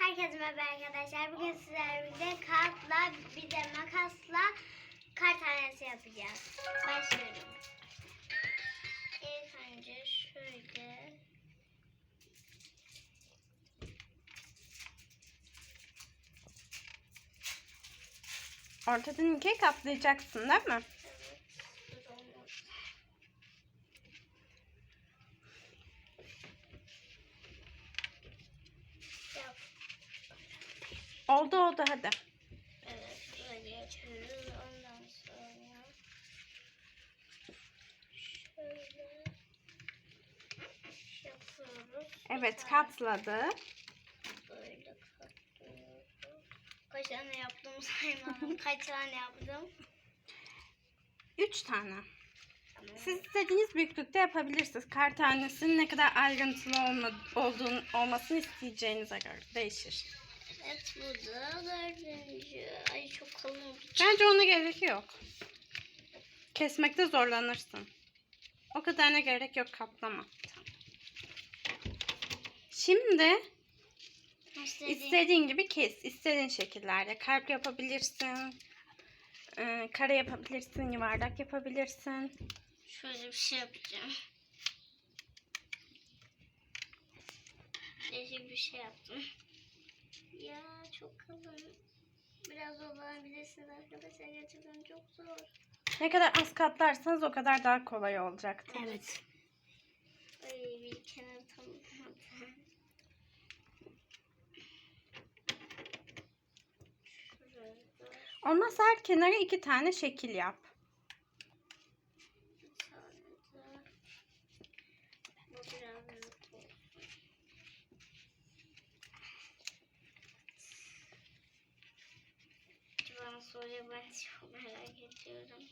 Herkese merhaba arkadaşlar. Bugün sizlerle birlikte bir de makasla kart tanesi yapacağız. Başlıyorum. İlk önce şöyle Ortadan ikiye katlayacaksın değil mi? evet, dur olmaz. Yap. Oldu oldu hadi. Evet, böyle açıyoruz. Ondan sonra şöyle yapıyoruz. Evet katladı. Böyle katlıyoruz. Kaç tane yaptım saymadım. Kaç tane yaptım? Üç tane. Siz istediğiniz büyüklükte yapabilirsiniz. Kar tanesinin ne kadar ayrıntılı olma, olduğunu, olmasını isteyeceğinize göre değişir. Evet bu da dördüncü. Ay çok kalın. Bence ona gerek yok. Kesmekte zorlanırsın. O kadarına gerek yok kaplama. Şimdi İstediğim- istediğin gibi kes. istediğin şekillerde. Kalp yapabilirsin. e, Kare yapabilirsin. Yuvarlak yapabilirsin. Şöyle bir şey yapacağım. Değişik bir şey yaptım. Ya çok kalın. Biraz zorlanabilirsiniz arkadaşlar. Gerçekten çok zor. Ne kadar az katlarsanız o kadar daha kolay olacaktır. Evet. Ay bir kenar tam Olmazsa her kenara iki tane şekil yap. Bu biraz soruyor ben çok merak ediyorum.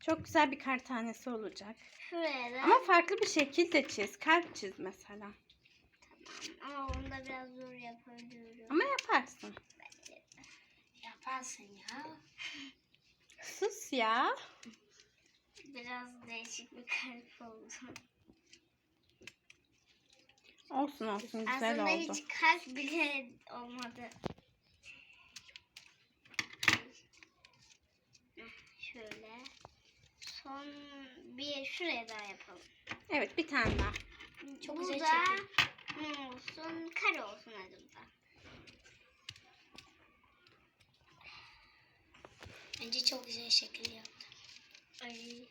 Çok güzel bir kar tanesi olacak. Şuraya Ama farklı bir şekil de çiz. Kalp çiz mesela. tamam ama onu da biraz zor yapabiliyorum. Ama yaparsın. Yaparsın ya. Sus ya. Biraz değişik bir kalp oldu. Olsun olsun güzel Aslında oldu. hiç kalp bile olmadı. Şöyle. Son bir şuraya daha yapalım. Evet bir tane daha. Çok güzel Bu da ne olsun? Kare olsun hadi bu da. Bence çok güzel şekil yaptı. Ay.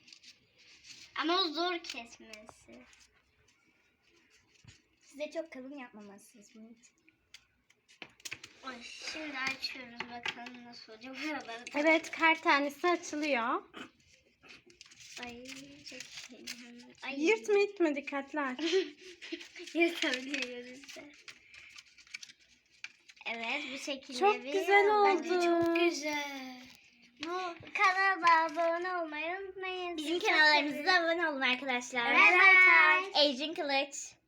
Ama o zor kesmesi. Size çok kalın yapmamalısınız bunun için. Ay, şimdi açıyoruz bakalım nasıl olacak buraları. Evet kar tanesi açılıyor. Ay çok heyecanlı. Ay. Yırtma itme dikkatli aç. Yırtabiliyoruz da. Evet bu şekilde Çok bir- güzel Bence oldu. çok güzel. Bu kanala abone olmayı. Bizim kanallarımıza abone olun arkadaşlar. Bye bye. Ejin Kılıç.